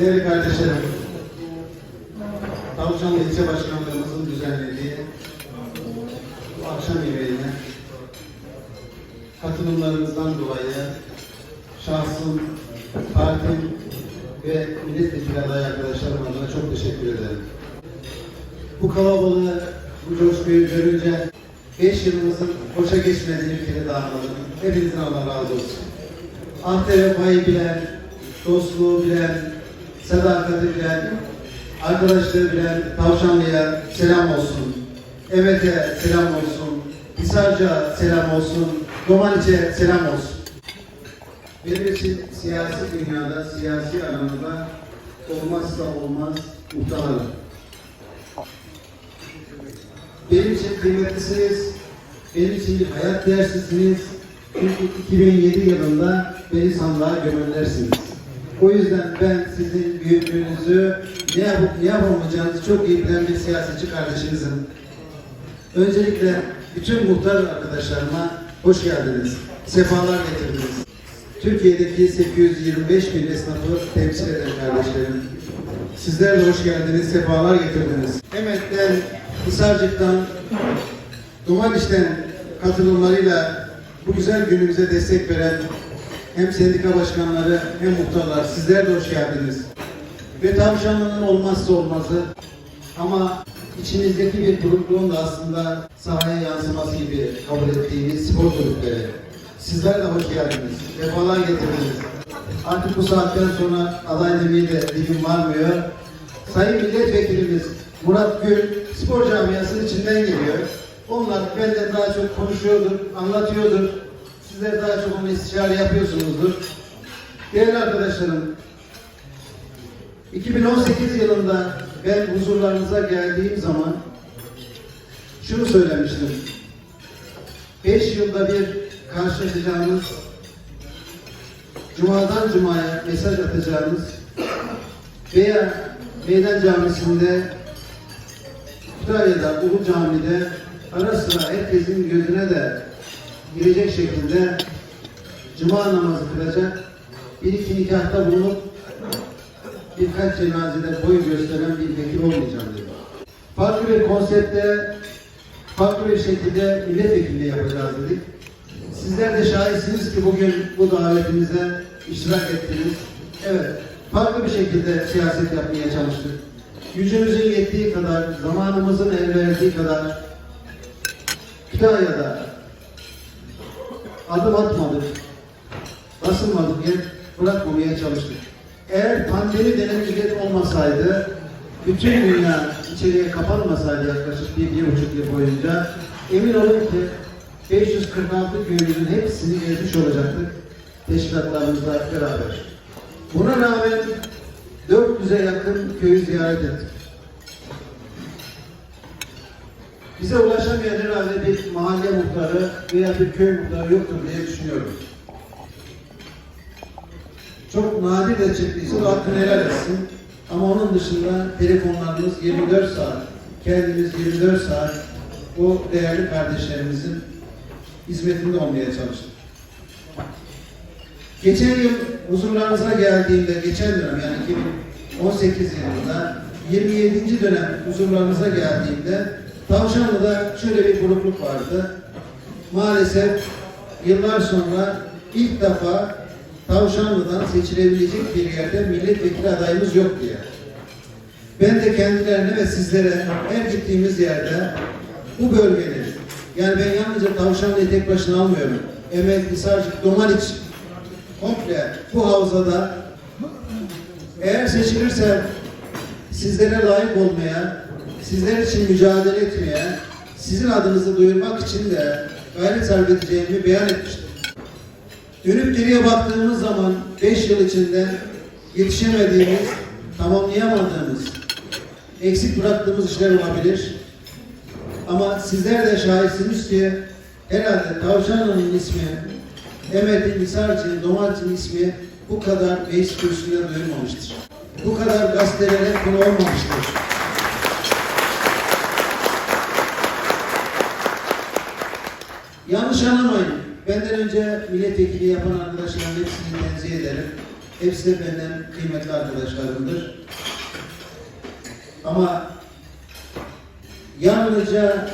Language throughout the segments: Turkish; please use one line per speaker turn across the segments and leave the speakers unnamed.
Değerli kardeşlerim, Tavşanlı İlçe Başkanlığımızın düzenlediği bu akşam yemeğine katılımlarınızdan dolayı şahsım, partim ve milletvekili aday arkadaşlarım adına çok teşekkür ederim. Bu kalabalığı, bu coşkuyu görünce 5 yılımızın boşa kere daha anladım. Hepinizin Allah razı olsun. Ahde vefayı bilen, dostluğu bilen, sadakati bilen, arkadaşlığı bilen Tavşanlı'ya selam olsun. Evet'e selam olsun. Hisarca selam olsun. Domaniç'e selam olsun. Benim için siyasi dünyada, siyasi alanında olmazsa olmaz muhtarlarım. Benim için kıymetlisiniz, benim için bir hayat dersisiniz. Çünkü 2007 yılında beni sandığa gömerlersiniz. O yüzden ben sizin büyüklüğünüzü, ne yapıp ne yapamayacağınızı çok iyi bilen bir siyasetçi kardeşinizim. Öncelikle bütün muhtar arkadaşlarıma hoş geldiniz. Sefalar getirdiniz. Türkiye'deki 825 bin esnafı temsil eden kardeşlerim. Sizler de hoş geldiniz, sefalar getirdiniz. Emet'ten, Hisarcık'tan, Domatiş'ten katılımlarıyla bu güzel günümüze destek veren hem sendika başkanları hem muhtarlar sizler de hoş geldiniz. Ve tavşanlının olmazsa olmazı ama içinizdeki bir grupluğun da aslında sahaya yansıması gibi kabul ettiğiniz spor kulüpleri. Sizler de hoş geldiniz. Defalar getirdiniz. Artık bu saatten sonra aday demeye de dilim varmıyor. Sayın Milletvekilimiz Murat Gül spor camiasının içinden geliyor. Onlar benden daha çok konuşuyordur, anlatıyordur. Sizler daha çok onu istişare yapıyorsunuzdur. Değerli arkadaşlarım, 2018 yılında ben huzurlarınıza geldiğim zaman şunu söylemiştim. 5 yılda bir karşılaşacağımız, Cuma'dan Cuma'ya mesaj atacağımız veya Meydan Camisi'nde, Kütahya'da, Ulu Cami'de ara sıra herkesin gözüne de girecek şekilde Cuma namazı kılacak, bir iki nikahta bulunup birkaç cenazede boy gösteren bir vekil olmayacağım dedi. Farklı bir konsepte, farklı bir şekilde milletvekilliği yapacağız dedik. Sizler de şahitsiniz ki bugün bu davetimize iştirak ettiniz. Evet, farklı bir şekilde siyaset yapmaya çalıştık. Gücümüzün yettiği kadar, zamanımızın el verdiği kadar Kütahya'da adım atmadık, basılmadık, yer bırakmamaya çalıştık. Eğer pandemi denen illet olmasaydı, bütün dünya içeriye kapanmasaydı yaklaşık bir, bir buçuk yıl boyunca, emin olun ki 546 köyümüzün hepsini gezmiş olacaktık teşkilatlarımızla beraber. Buna rağmen 400'e yakın köyü ziyaret ettik. Bize ulaşamayan herhalde bir mahalle muhtarı veya bir köy muhtarı yoktur diye düşünüyorum. Çok nadir de çıktıysa da hakkını helal etsin. Ama onun dışında telefonlarımız 24 saat, kendimiz 24 saat bu değerli kardeşlerimizin hizmetinde olmaya çalıştık. Geçen yıl huzurlarınıza geldiğimde, geçen dönem yani 2018 yılında 27. dönem huzurlarınıza geldiğimde Tavşanlı'da şöyle bir burukluk vardı. Maalesef yıllar sonra ilk defa Tavşanlı'dan seçilebilecek bir yerde milletvekili adayımız yok diye. Ben de kendilerine ve sizlere her gittiğimiz yerde bu bölgenin, yani ben yalnızca Tavşanlı'yı tek başına almıyorum. Emek, Hisarcık, Domaniç, komple bu havzada eğer seçilirse sizlere layık olmaya, sizler için mücadele etmeye, sizin adınızı duyurmak için de gayret sarf edeceğimi beyan etmiştim. Dönüp geriye baktığımız zaman 5 yıl içinde yetişemediğimiz, tamamlayamadığımız, eksik bıraktığımız işler olabilir. Ama sizler de şahitsiniz ki herhalde Tavşanlı'nın ismi, Emet'in, Hisarcı'nın, Domates'in ismi bu kadar meclis kürsüsünde duyulmamıştır. Bu kadar gazetelere konu olmamıştır. Yanlış anlamayın. Benden önce milletvekili yapan arkadaşların hepsini tenzih ederim. Hepsi de benden kıymetli arkadaşlarımdır. Ama yalnızca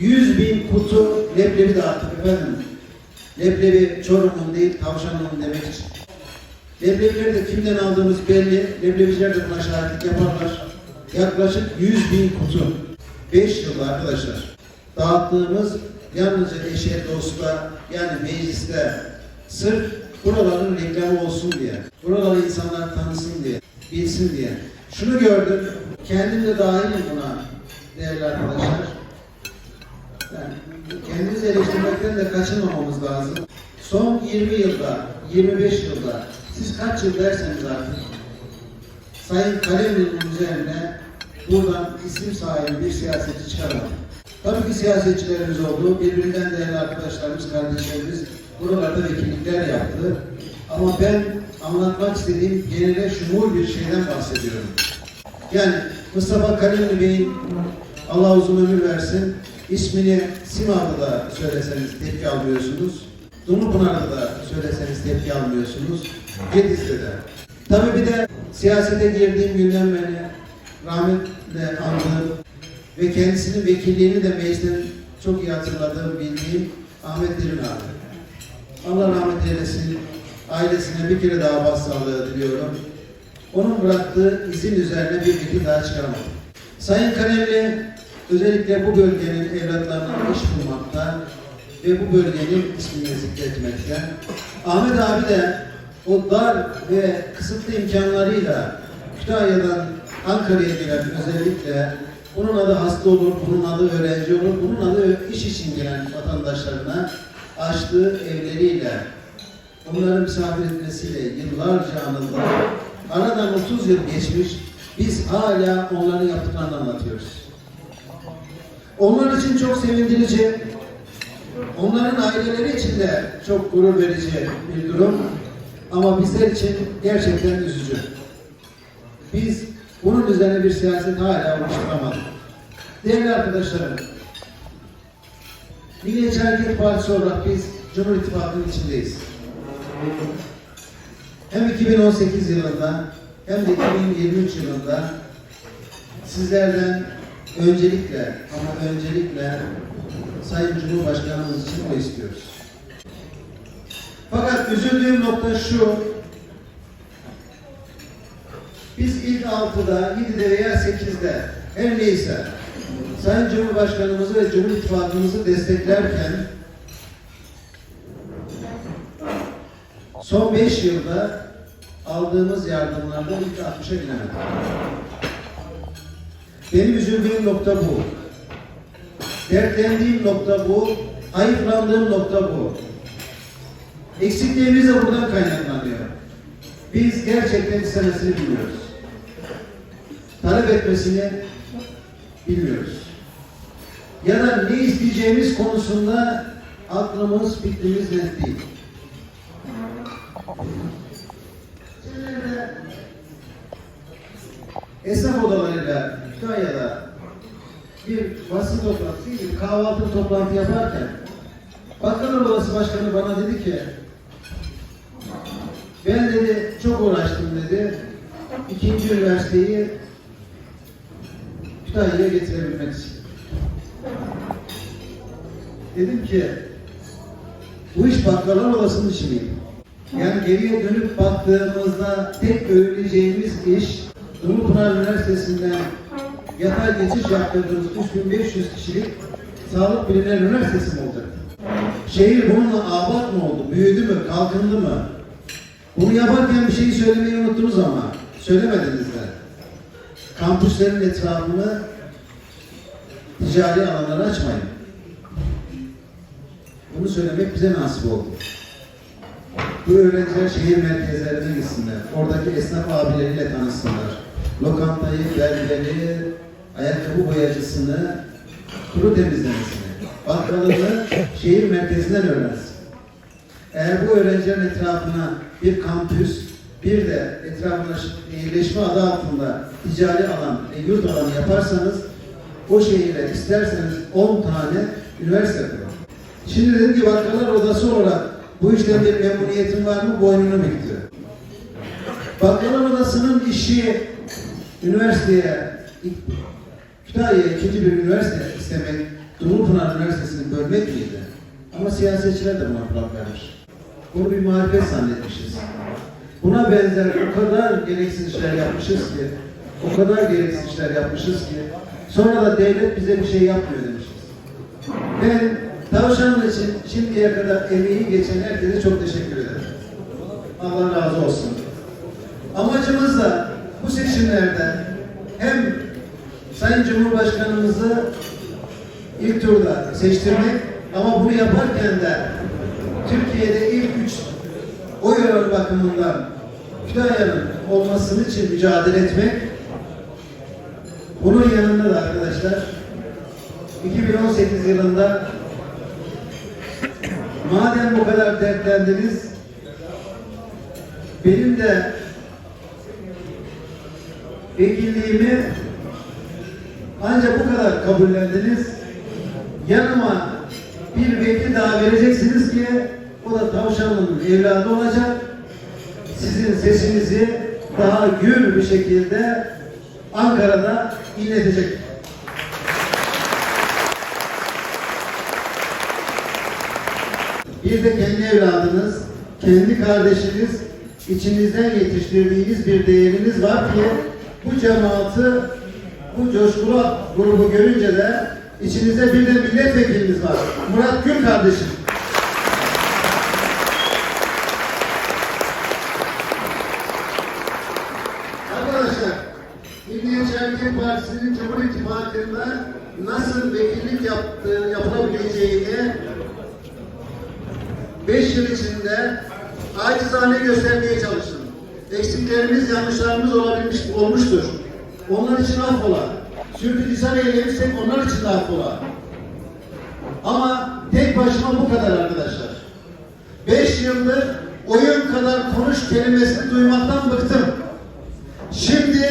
100 bin kutu leblebi dağıttık efendim. Leblebi Çorum'un değil, tavşanın demek için. Leblebileri de kimden aldığımız belli. Leblebiciler de buna şahitlik yaparlar. Yaklaşık 100 bin kutu. 5 yılda arkadaşlar. Dağıttığımız yalnızca eşe, dosta, yani mecliste sırf buraların reklamı olsun diye. Buraları insanlar tanısın diye, bilsin diye. Şunu gördüm, kendim de dahilim buna değerli arkadaşlar. Yani kendimizi eleştirmekten de kaçınmamamız lazım. Son 20 yılda, 25 yılda, siz kaç yıl derseniz artık, Sayın Kalemli'nin üzerine buradan isim sahibi bir siyasetçi çıkarmadı. Tabii ki siyasetçilerimiz oldu, birbirinden değerli arkadaşlarımız, kardeşlerimiz buralarda vekillikler yaptı. Ama ben anlatmak istediğim genele şumul bir şeyden bahsediyorum. Yani Mustafa Kalemli Bey'in Allah uzun ömür versin. ismini Simav'da da söyleseniz tepki almıyorsunuz. Dumlupınar'da da söyleseniz tepki almıyorsunuz. Gediz'de de. Tabii bir de siyasete girdiğim günden beri rahmetle andığım ve kendisinin vekilliğini de meclisten çok iyi hatırladığım, bildiğim Ahmet Dirin abi. Allah rahmet eylesin. Ailesine bir kere daha başsağlığı diliyorum. Onun bıraktığı izin üzerine bir fikir daha çıkaramadım. Sayın Kalemli özellikle bu bölgenin evlatlarına iş bulmakta ve bu bölgenin ismini zikretmekte. Ahmet abi de o dar ve kısıtlı imkanlarıyla Kütahya'dan Ankara'ya gelen özellikle bunun adı hasta olur, bunun adı öğrenci olur, bunun adı iş için gelen vatandaşlarına açtığı evleriyle onları misafir etmesiyle yıllarca anıldı. Aradan 30 yıl geçmiş, biz hala onların yaptıklarını anlatıyoruz. Onlar için çok sevindirici, onların aileleri için de çok gurur verici bir durum. Ama bizler için gerçekten üzücü. Biz bunun üzerine bir siyaset hala oluşturamadık. Değerli arkadaşlarım, Milliyetçi Hareket Partisi olarak biz Cumhur İttifakı'nın içindeyiz. Hem 2018 yılında hem de 2023 yılında sizlerden öncelikle ama öncelikle Sayın Cumhurbaşkanımız için o istiyoruz. Fakat üzüldüğüm nokta şu, biz ilk 6'da, 7'de veya 8'de her neyse Sayın Cumhurbaşkanımızı ve Cumhur İttifakımızı desteklerken son 5 yılda aldığımız yardımlarda ilk 60'a giremedik. Benim üzüldüğüm nokta bu. Dertlendiğim nokta bu. Hayıflandığım nokta bu. Eksikliğimiz de buradan kaynaklanıyor. Biz gerçekten istemesini bilmiyoruz. Talep etmesini bilmiyoruz. Ya da ne isteyeceğimiz konusunda aklımız, fikrimiz net değil. Şeylerde esnaf odalarıyla Kütahya'da bir basın toplantısı bir kahvaltı toplantı yaparken Bakanlar Odası Başkanı bana dedi ki ben dedi çok uğraştım dedi ikinci üniversiteyi Kütahya'ya getirebilmek için. Dedim ki bu iş Bakkallar Odası'nın işi miydi? Yani geriye dönüp baktığımızda tek övüleceğimiz iş Dumlupınar Üniversitesi'nden yatay geçiş yaptırdığımız 3500 kişilik Sağlık Bilimleri Üniversitesi mi olacak? Şehir bununla abat mı oldu? Büyüdü mü? Kalkındı mı? Bunu yaparken bir şeyi söylemeyi unuttunuz ama söylemediniz de. Kampüslerin etrafını ticari alanlara açmayın. Bunu söylemek bize nasip oldu. Bu öğrenciler şehir merkezlerine gitsinler. Oradaki esnaf abileriyle tanışsınlar. Lokantayı, berberi, ayakkabı boyacısını, kuru temizlemesini, bakkalını şehir merkezinden öğrensin. Eğer bu öğrencilerin etrafına bir kampüs, bir de etrafına iyileşme adı altında ticari alan, e, yurt alanı yaparsanız o şehirde isterseniz 10 tane üniversite kurun. Şimdi dedim ki Bakkallar Odası olarak bu işten bir memnuniyetin var mı? Boynunu büktü. Bakanın odasının işi üniversiteye, Kütahya'ya ikinci bir üniversite istemek, Dumlupınar Üniversitesi'ni bölmek miydi? Ama siyasetçiler de buna kulak vermiş. Bunu bir marifet zannetmişiz. Buna benzer o kadar gereksiz işler yapmışız ki, o kadar gereksiz işler yapmışız ki, sonra da devlet bize bir şey yapmıyor demişiz. Ben Tavşanlı için şimdiye kadar emeği geçen herkese çok teşekkür ederim. Allah razı olsun. Amacımız da bu seçimlerde hem Sayın Cumhurbaşkanımızı ilk turda seçtirmek ama bunu yaparken de Türkiye'de ilk üç oy oranı bakımından Kütahya'nın olmasının için mücadele etmek. Bunun yanında da arkadaşlar 2018 yılında madem bu kadar dertlendiniz benim de vekilliğimi ancak bu kadar kabullendiniz. Yanıma bir vekil daha vereceksiniz ki o da Tavşanlı'nın evladı olacak. Sizin sesinizi daha gür bir şekilde Ankara'da inletecek. Bir de kendi evladınız, kendi kardeşiniz, içinizden yetiştirdiğiniz bir değeriniz var ki bu cemaati, bu coşkulu grubu görünce de içinizde bir de milletvekiliniz var. Murat Gül kardeşim. Arkadaşlar, Hareket Partisi'nin Cumhur İttifakı'nda nasıl vekillik yaptığı, yapılabileceğini 5 yıl içinde acizane göstermeye çalıştım. Eksiklerimiz, yanlışlarımız olabilmiş, olmuştur. Onlar için affola. Sürtülisan eylemişsek onlar için de affola. Ama tek başıma bu kadar arkadaşlar. 5 yıldır oyun kadar konuş kelimesini duymaktan bıktım. Şimdi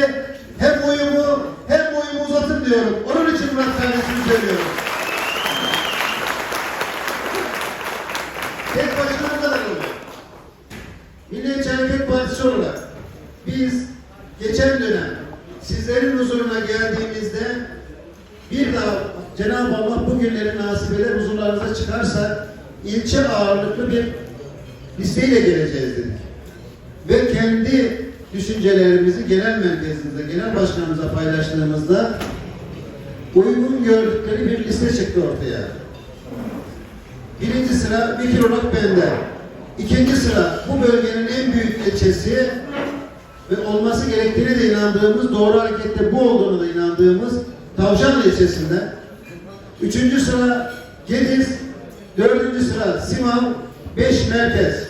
hem oyumu hem oyumu uzatın diyorum. Onun için Murat kardeşimi söylüyorum. Tek başına bu kadar oluyor. Milliyetçi Hareket Partisi olarak biz geçen dönem sizlerin huzuruna geldiğimizde bir daha Cenab-ı Allah bu günleri nasip eder huzurlarınıza çıkarsa ilçe ağırlıklı bir listeyle geleceğiz dedik. Ve kendi düşüncelerimizi genel merkezimizde, genel başkanımıza paylaştığımızda uygun gördükleri bir liste çıktı ortaya. Birinci sıra Bekir Onak bende. İkinci sıra bu bölgenin en büyük ilçesi ve olması gerektiğine de inandığımız, doğru harekette bu olduğunu da inandığımız Tavşanlı ilçesinde. Üçüncü sıra Gediz, dördüncü sıra Simav, beş merkez.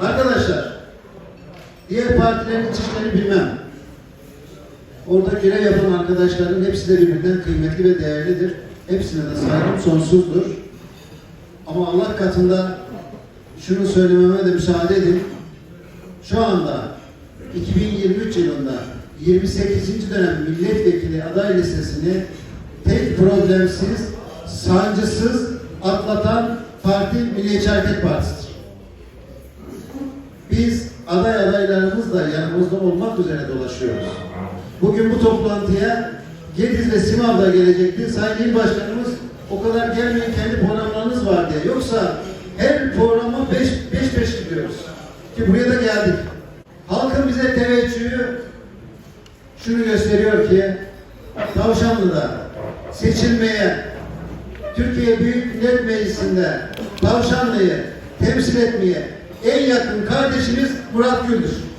Arkadaşlar, diğer partilerin iç işlerini bilmem. Orada görev yapan arkadaşların hepsi de birbirinden kıymetli ve değerlidir. Hepsine de saygım sonsuzdur. Ama Allah katında şunu söylememe de müsaade edin. Şu anda 2023 yılında 28. dönem milletvekili aday listesini tek problemsiz, sancısız atlatan parti Milliyetçi Hareket Partisi'dir. Biz aday adaylarımızla yanımızda olmak üzere dolaşıyoruz. Bugün bu toplantıya Gediz ve Simav da gelecekti. Sayın İl Başkanımız o kadar gelmeyin kendi programlarınız var diye. Yoksa her programa beş, beş beş gidiyoruz. Ki buraya da geldik. Halkın bize teveccühü şunu gösteriyor ki Tavşanlı'da seçilmeye Türkiye Büyük Millet Meclisi'nde Tavşanlı'yı temsil etmeye en yakın kardeşimiz Murat Gül'dür.